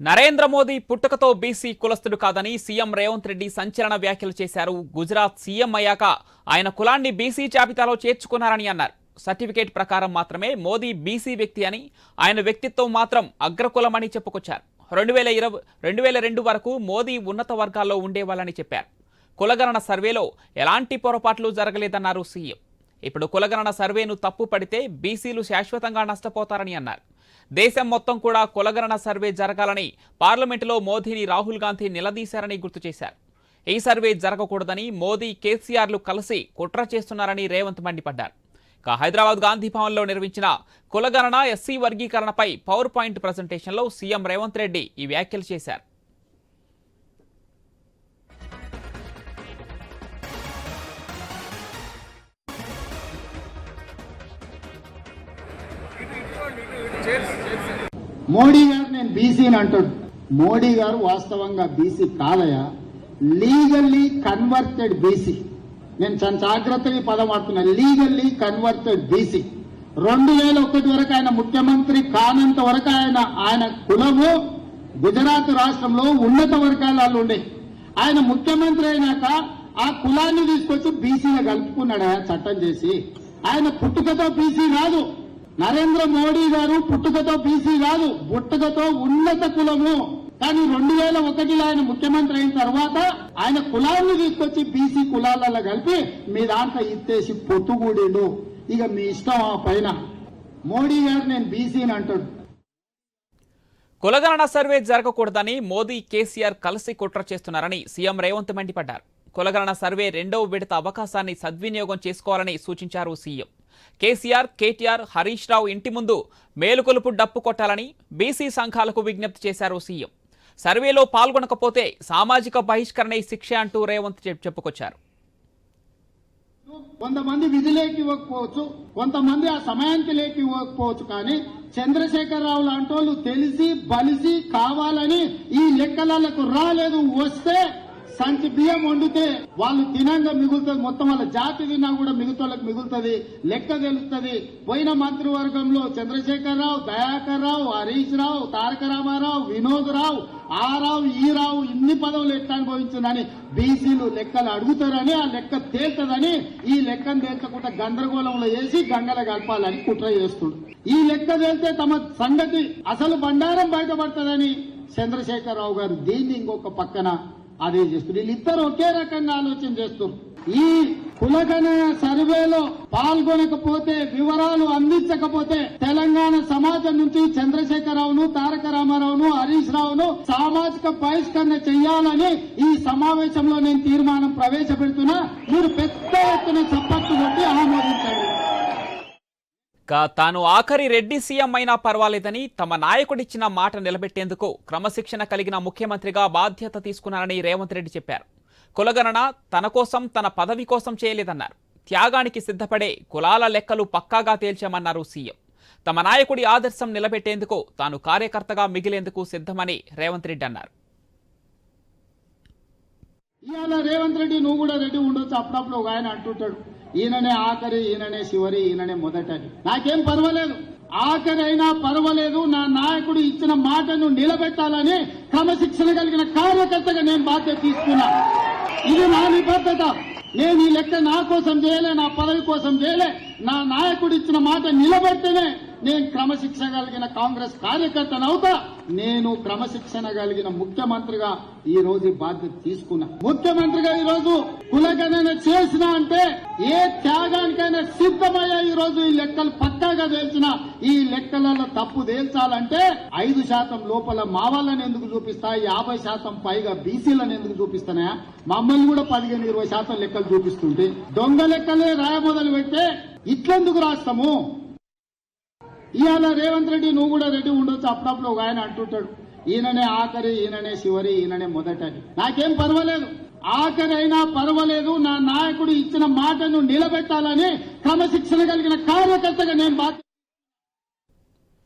నరేంద్ర మోదీ పుట్టుకతో బీసీ కులస్తుడు కాదని సీఎం రేవంత్ రెడ్డి సంచలన వ్యాఖ్యలు చేశారు. గుజరాత్ సీఎం అయ్యాక ఆయన కులాన్ని బీసీ జాబితాలో చేర్చుకున్నారని అన్నారు. సర్టిఫికేట్ ప్రకారం మాత్రమే మోదీ బీసీ వ్యక్తి అని ఆయన వ్యక్తిత్వం మాత్రం అగ్రకులమని చెప్పుకొచ్చారు. రెండు వేల ఇరవై రెండు వేల రెండు వరకు మోదీ ఉన్నత వర్గాల్లో ఉండేవాళ్ళని చెప్పారు. కులగణన సర్వేలో ఎలాంటి పొరపాట్లు జరగలేదన్నారు సీఎం. ఇప్పుడు కులగణన సర్వేను తప్పు పడితే బీసీలు శాశ్వతంగా నష్టపోతారని అన్నారు. దేశం మొత్తం కూడా కులగణన సర్వే జరగాలని పార్లమెంటులో మోదీని రాహుల్ గాంధీ నిలదీశారని గుర్తు చేశారు. ఈ సర్వే జరగకూడదని మోదీ కేసీఆర్లు కలిసి కుట్ర చేస్తున్నారని రేవంత్ మండిపడ్డారు. ఇక హైదరాబాద్ గాంధీ భవన్లో నిర్వహించిన కులగణన ఎస్సీ వర్గీకరణపై పవర్ పాయింట్ ప్రజెంటేషన్లో సీఎం రేవంత్ రెడ్డి ఈ వ్యాఖ్యలు చేశారు. మోడీ గారు నేను బీసీని అంటాడు. మోడీ గారు వాస్తవంగా బీసీ కాదయా? Legally converted BC. నేను చాలా జాగ్రత్తగా పదం వాడుతున్నా. Legally converted BC. రెండు వేల ఒకటి వరకు ఆయన ముఖ్యమంత్రి కానంత వరకు ఆయన ఆయన కులము గుజరాత్ రాష్ట్రంలో ఉన్నత వర్గాలలో ఉండే. ఆయన ముఖ్యమంత్రి అయినాక ఆ కులాన్ని తీసుకొచ్చి బీసీలో కలుపుకున్నాడు ఆయన చట్టం చేసి? ఆయన పుట్టుకతో బీసీ కాదు. నరేంద్ర మోడీ గారు పుట్టుకతో బీసీ కాదు పుట్టుకతో ఉన్నత కులము. కానీ రెండు వేల ఒకటిలో ఆయన ముఖ్యమంత్రి అయిన తర్వాత ఆయన కులాన్ని తీసుకొచ్చి బీసీ కులాలలో కలిపి మీ దాంట్లో ఇత్తేసి పొత్తుగూడిండు ఇక మీ ఇష్టం ఆ పైన. మోడీ గారు నేను బీసీని అంటాడు. కులగణన సర్వే జరగకూడదని మోదీ కేసీఆర్ కలిసి కుట్ర చేస్తున్నారని సీఎం రేవంత్ మండిపడ్డారు. కులగణన సర్వే రెండవ విడత అవకాశాన్ని సద్వినియోగం చేసుకోవాలని సూచించారు CM. KCR KTR Harish Rao ఇంటి ముందు మేలుకొలుపు డప్పు కొట్టాలని బీసీ సంఘాలకు విజ్ఞప్తి చేశారు సీఎం. సర్వేలో పాల్గొనకపోతే సామాజిక బహిష్కరణే శిక్ష అంటూ రేవంత్ చెప్- చెప్పుకొచ్చారు. కొంతమంది విధులేకి ఇవ్వకపోవచ్చు కొంతమంది ఆ సమయానికి లేక ఇవ్వకపోవచ్చు కానీ చంద్రశేఖరరావు లాంటి వాళ్ళు తెలిసి బలిసి కావాలని ఈ లెక్కలకు రాలేదు వస్తే సంచి బియ్యం వండితే వాళ్ళు తినంగా మిగులుతుంది. మొత్తం వాళ్ళ జాతి తిన్నా కూడా మిగతాలకు మిగులుతుంది. లెక్క తెలుస్తుంది. పోయిన మంత్రివర్గంలో చంద్రశేఖరరావు దయాకర్ రావు హరీష్ రావు తారక రామారావు వినోద్ రావు ఆ రావు ఈ రావు ఇన్ని పదవులు ఎట్లా అనుభవించిందని బీసీలు లెక్కలు అడుగుతారని ఆ లెక్క తేల్తదని ఈ లెక్కను తేల్చకుండా గందరగోళంలో వేసి గంగల కలపాలని కుట్ర చేస్తుడు ఈ లెక్క తేల్తే తమ సంగతి అసలు బండారం బయటపడుతుందని చంద్రశేఖరరావు గారు దీన్ని ఇంకొక పక్కన అదే చేస్తున్నారు. వీళ్ళిద్దరు ఒకే రకంగా ఆలోచన చేస్తున్నారు. ఈ కులగణన సర్వేలో పాల్గొనకపోతే వివరాలు అందించకపోతే తెలంగాణ సమాజం నుంచి చంద్రశేఖరరావును తారక రామారావును హరీష్ రావును సామాజిక బహిష్కరణ చేయాలని ఈ సమావేశంలో నేను తీర్మానం ప్రవేశపెడుతున్నా. మీరు పెద్ద తాను ఆఖరి రెడ్డి సీఎం అయినా పర్వాలేదని తమ నాయకుడిచ్చిన మాట నిలబెట్టేందుకు క్రమశిక్షణ కలిగిన ముఖ్యమంత్రిగా బాధ్యత తీసుకున్నారని రేవంత్ రెడ్డి చెప్పారు. కులగణన తన కోసం తన పదవి కోసం చేయలేదన్నారు. త్యాగానికి సిద్ధపడే కులాల లెక్కలు పక్కాగా తేల్చామన్నారు సీఎం. తమ నాయకుడి ఆదర్శం నిలబెట్టేందుకు తాను కార్యకర్తగా మిగిలేందుకు సిద్ధమని రేవంత్ రెడ్డి అన్నారు. ఇవాళ రేవంత్ రెడ్డి నువ్వు కూడా రెడ్డి ఉండొచ్చు అప్పుడప్పుడు ఒక ఆయన అంటుంటాడు. ఈయననే ఆఖరి ఈయననే చివరి ఈయననే మొదటని నాకేం పర్వాలేదు. ఆఖరి అయినా పర్వాలేదు. నా నాయకుడు ఇచ్చిన మాటను నిలబెట్టాలని క్రమశిక్షణ కలిగిన కార్యకర్తగా నేను బాధ్యత తీసుకున్నా. ఇది నా నిబద్ధత. నేను ఈ లెక్క నా కోసం చేయలే నా పదవి కోసం చేయలే. నా నాయకుడు ఇచ్చిన మాట నిలబెడితేనే నేను క్రమశిక్షణ కలిగిన కాంగ్రెస్ కార్యకర్తనవుతా. నేను క్రమశిక్షణ కలిగిన ముఖ్యమంత్రిగా ఈ రోజు బాధ్యత తీసుకున్నా. ముఖ్యమంత్రిగా ఈ రోజు కులగణన చేసిన అంటే ఏ త్యాగానికైనా సిద్ధమయ్యా ఈ రోజు ఈ లెక్కలు పక్కాగా తేల్చిన. ఈ లెక్కలలో తప్పు తేల్చాలంటే ఐదు శాతం లోపల మా వాళ్ళని ఎందుకు చూపిస్తా? యాభై శాతం పైగా బీసీలను ఎందుకు చూపిస్తానా? మమ్మల్ని కూడా పదిహేను ఇరవై శాతం లెక్కలు చూపిస్తుంటే. దొంగ లెక్కలే రాయ మొదలు పెడితే ఇట్లెందుకు రాస్తాము? ఇవాళ రేవంత్ రెడ్డి నువ్వు కూడా రెడ్డి ఉండొచ్చు. అప్పుడప్పుడు ఒక ఆయన అంటుంటాడు ఈయననే ఆఖరి ఈయననే చివరి ఈయననే మొదటని నాకేం పర్వాలేదు. ఆఖరి అయినా పర్వాలేదు. నా నాయకుడు ఇచ్చిన మాటను నిలబెట్టాలని క్రమశిక్షణ కలిగిన కార్యకర్తగా నేను బాధ్యత